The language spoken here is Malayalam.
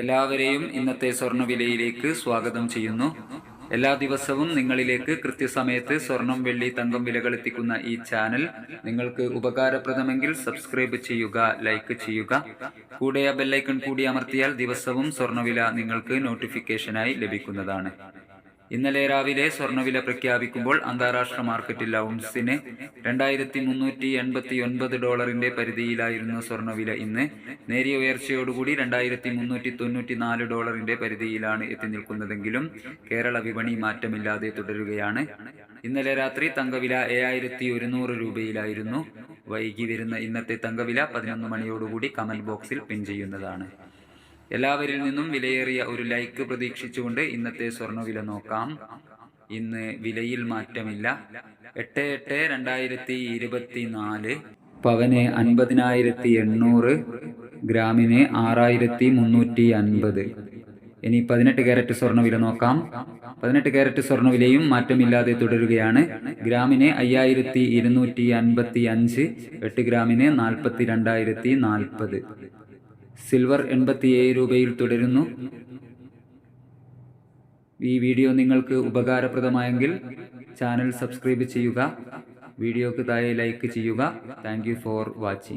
എല്ലാവരെയും ഇന്നത്തെ സ്വർണവിലയിലേക്ക് സ്വാഗതം ചെയ്യുന്നു. എല്ലാ ദിവസവും നിങ്ങളിലേക്ക് കൃത്യസമയത്ത് സ്വർണം വെള്ളി തങ്കം വിലകൾ എത്തിക്കുന്ന ഈ ചാനൽ നിങ്ങൾക്ക് ഉപകാരപ്രദമെങ്കിൽ സബ്സ്ക്രൈബ് ചെയ്യുക ലൈക്ക് ചെയ്യുക. കൂടെ ആ ബെല്ലൈക്കൺ കൂടി അമർത്തിയാൽ ദിവസവും സ്വർണവില നിങ്ങൾക്ക് നോട്ടിഫിക്കേഷനായി ലഭിക്കുന്നതാണ്. ഇന്നലെ രാവിലെ സ്വർണവില പ്രഖ്യാപിക്കുമ്പോൾ അന്താരാഷ്ട്ര മാർക്കറ്റിൽ ഔൺസിന് രണ്ടായിരത്തി മുന്നൂറ്റി എൺപത്തി ഒൻപത് ഡോളറിന്റെ പരിധിയിലായിരുന്ന സ്വർണവില ഇന്ന് നേരിയ ഉയർച്ചയോടുകൂടി രണ്ടായിരത്തി മുന്നൂറ്റി തൊണ്ണൂറ്റി നാല് ഡോളറിന്റെ പരിധിയിലാണ് എത്തി നിൽക്കുന്നതെങ്കിലും കേരള വിപണി മാറ്റമില്ലാതെ തുടരുകയാണ്. ഇന്നലെ രാത്രി തങ്കവില ഏഴായിരത്തി ഒരുന്നൂറ് രൂപയിലായിരുന്നു. വൈകി വരുന്ന ഇന്നത്തെ തങ്കവില പതിനൊന്ന് മണിയോടുകൂടി കമൽ ബോക്സിൽ പിൻ ചെയ്യുന്നതാണ്. എല്ലാവരിൽ നിന്നും വിലയേറിയ ഒരു ലൈക്ക് പ്രതീക്ഷിച്ചുകൊണ്ട് ഇന്നത്തെ സ്വർണവില നോക്കാം. ഇന്ന് വിലയിൽ മാറ്റമില്ല. എട്ട് എട്ട് രണ്ടായിരത്തി ഇരുപത്തി നാല് പവന് അൻപതിനായിരത്തി എണ്ണൂറ് ഗ്രാമിന് ആറായിരത്തി മുന്നൂറ്റി അൻപത് ഇനി പതിനെട്ട് ക്യാരറ്റ് സ്വർണവില നോക്കാം. പതിനെട്ട് ക്യാരറ്റ് സ്വർണവിലയും മാറ്റമില്ലാതെ തുടരുകയാണ്. ഗ്രാമിന് അയ്യായിരത്തി ഇരുന്നൂറ്റി അൻപത്തി അഞ്ച് എട്ട് ഗ്രാമിന് നാൽപ്പത്തി രണ്ടായിരത്തി നാൽപ്പത് സിൽവർ എൺപത്തിയേഴ് രൂപയിൽ തുടരുന്നു. ഈ വീഡിയോ നിങ്ങൾക്ക് ഉപകാരപ്രദമായെങ്കിൽ ചാനൽ സബ്സ്ക്രൈബ് ചെയ്യുക. വീഡിയോക്ക് താഴെ ലൈക്ക് ചെയ്യുക. Thank for watching